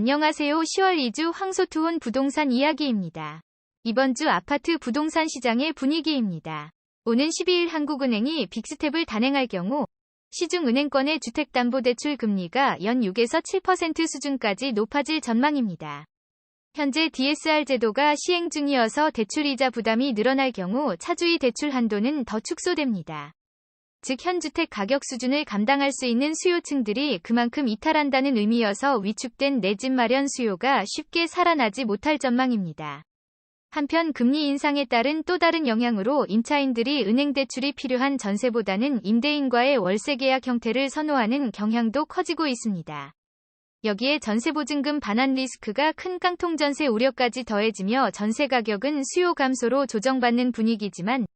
안녕하세요. 10월 2주 황소투혼 부동산 이야기입니다. 이번 주 아파트 부동산 시장의 분위기입니다. 오는 12일 한국은행이 빅스텝을 단행할 경우 시중은행권의 주택담보대출 금리가 연 6에서 7% 수준까지 높아질 전망입니다. 현재 DSR 제도가 시행 중이어서 대출이자 부담이 늘어날 경우 차주의 대출 한도는 더 축소됩니다. 즉 현주택 가격 수준을 감당할 수 있는 수요층들이 그만큼 이탈한다는 의미여서 위축된 내 집 마련 수요가 쉽게 살아나지 못할 전망입니다. 한편 금리 인상에 따른 또 다른 영향으로 임차인들이 은행 대출이 필요한 전세보다는 임대인과의 월세 계약 형태를 선호하는 경향도 커지고 있습니다. 여기에 전세보증금 반환 리스크가 큰 깡통 전세 우려까지 더해지며 전세 가격은 수요 감소로 조정받는 분위기지만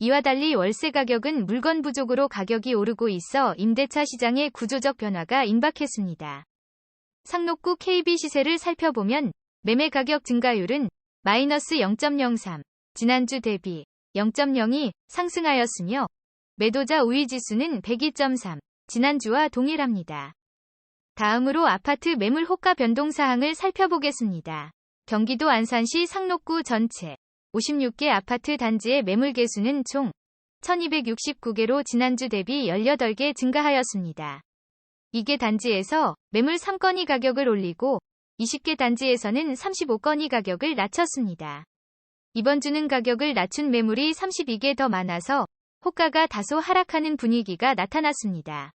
이와 달리 월세 가격은 물건 부족으로 가격이 오르고 있어 임대차 시장의 구조적 변화가 임박했습니다. 상록구 KB 시세를 살펴보면 매매 가격 증가율은 마이너스 0.03, 지난주 대비 0.02 상승하였으며 매도자 우위 지수는 102.3, 지난주와 동일합니다. 다음으로 아파트 매물 호가 변동 사항을 살펴보겠습니다. 경기도 안산시 상록구 전체 56개 아파트 단지의 매물 개수는 총 1269개로 지난주 대비 18개 증가하였습니다. 이게 단지에서 매물 3건이 가격을 올리고 20개 단지에서는 35건이 가격을 낮췄습니다. 이번 주는 가격을 낮춘 매물이 32개 더 많아서 호가가 다소 하락하는 분위기가 나타났습니다.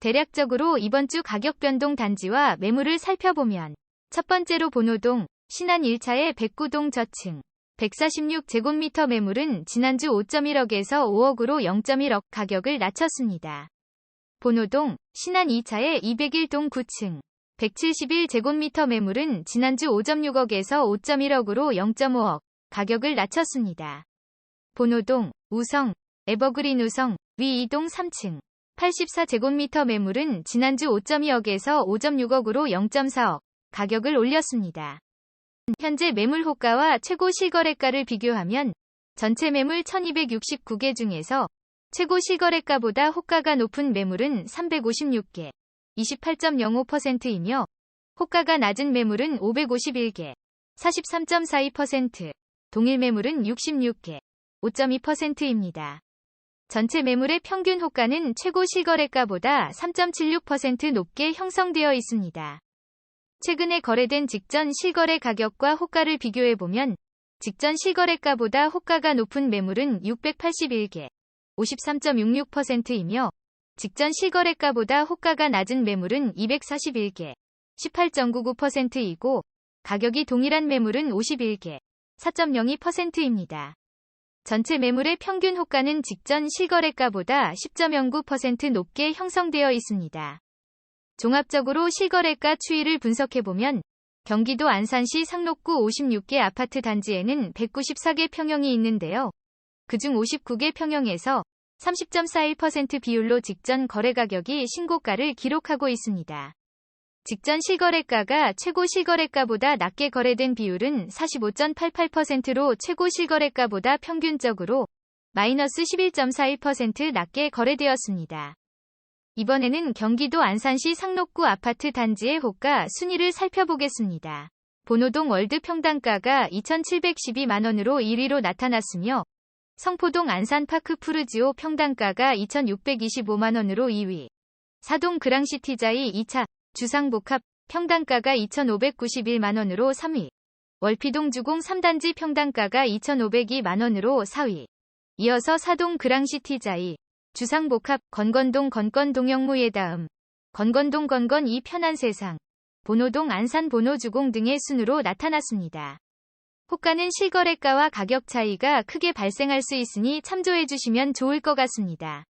대략적으로 이번 주 가격 변동 단지와 매물을 살펴보면 첫 번째로 본호동, 신안 1차의 백구동 저층, 146제곱미터 매물은 지난주 5.1억에서 5억으로 0.1억 가격을 낮췄습니다. 본호동, 신안 2차의 201동 9층, 171제곱미터 매물은 지난주 5.6억에서 5.1억으로 0.5억 가격을 낮췄습니다. 본호동, 우성, 에버그린 우성, 위 2동 3층, 84제곱미터 매물은 지난주 5.2억에서 5.6억으로 0.4억 가격을 올렸습니다. 현재 매물 호가와 최고 실거래가를 비교하면 전체 매물 1269개 중에서 최고 실거래가보다 호가가 높은 매물은 356개, 28.05%이며 호가가 낮은 매물은 551개, 43.42%, 동일 매물은 66개, 5.2%입니다. 전체 매물의 평균 호가는 최고 실거래가보다 3.76% 높게 형성되어 있습니다. 최근에 거래된 직전 실거래 가격과 호가를 비교해보면 직전 실거래가보다 호가가 높은 매물은 681개, 53.66%이며 직전 실거래가보다 호가가 낮은 매물은 241개, 18.99%이고 가격이 동일한 매물은 51개, 4.02%입니다. 전체 매물의 평균 호가는 직전 실거래가보다 10.09% 높게 형성되어 있습니다. 종합적으로 실거래가 추이를 분석해보면 경기도 안산시 상록구 56개 아파트 단지에는 194개 평형이 있는데요. 그중 59개 평형에서 30.41% 비율로 직전 거래 가격이 신고가를 기록하고 있습니다. 직전 실거래가가 최고 실거래가보다 낮게 거래된 비율은 45.88%로 최고 실거래가보다 평균적으로 마이너스 11.41% 낮게 거래되었습니다. 이번에는 경기도 안산시 상록구 아파트 단지의 호가 순위를 살펴보겠습니다. 본호동 월드 평당가가 2,712만원으로 1위로 나타났으며 성포동 안산파크 푸르지오 평당가가 2,625만원으로 2위, 사동 그랑시티자이 2차, 주상복합 평당가가 2,591만원으로 3위, 월피동 주공 3단지 평당가가 2,502만원으로 4위, 이어서 사동 그랑시티자이, 주상복합, 건건동 건건 동영무예 다음, 건건동 건건 이 편한 세상, 본호동 안산 본호주공 등의 순으로 나타났습니다. 호가는 실거래가와 가격 차이가 크게 발생할 수 있으니 참조해 주시면 좋을 것 같습니다.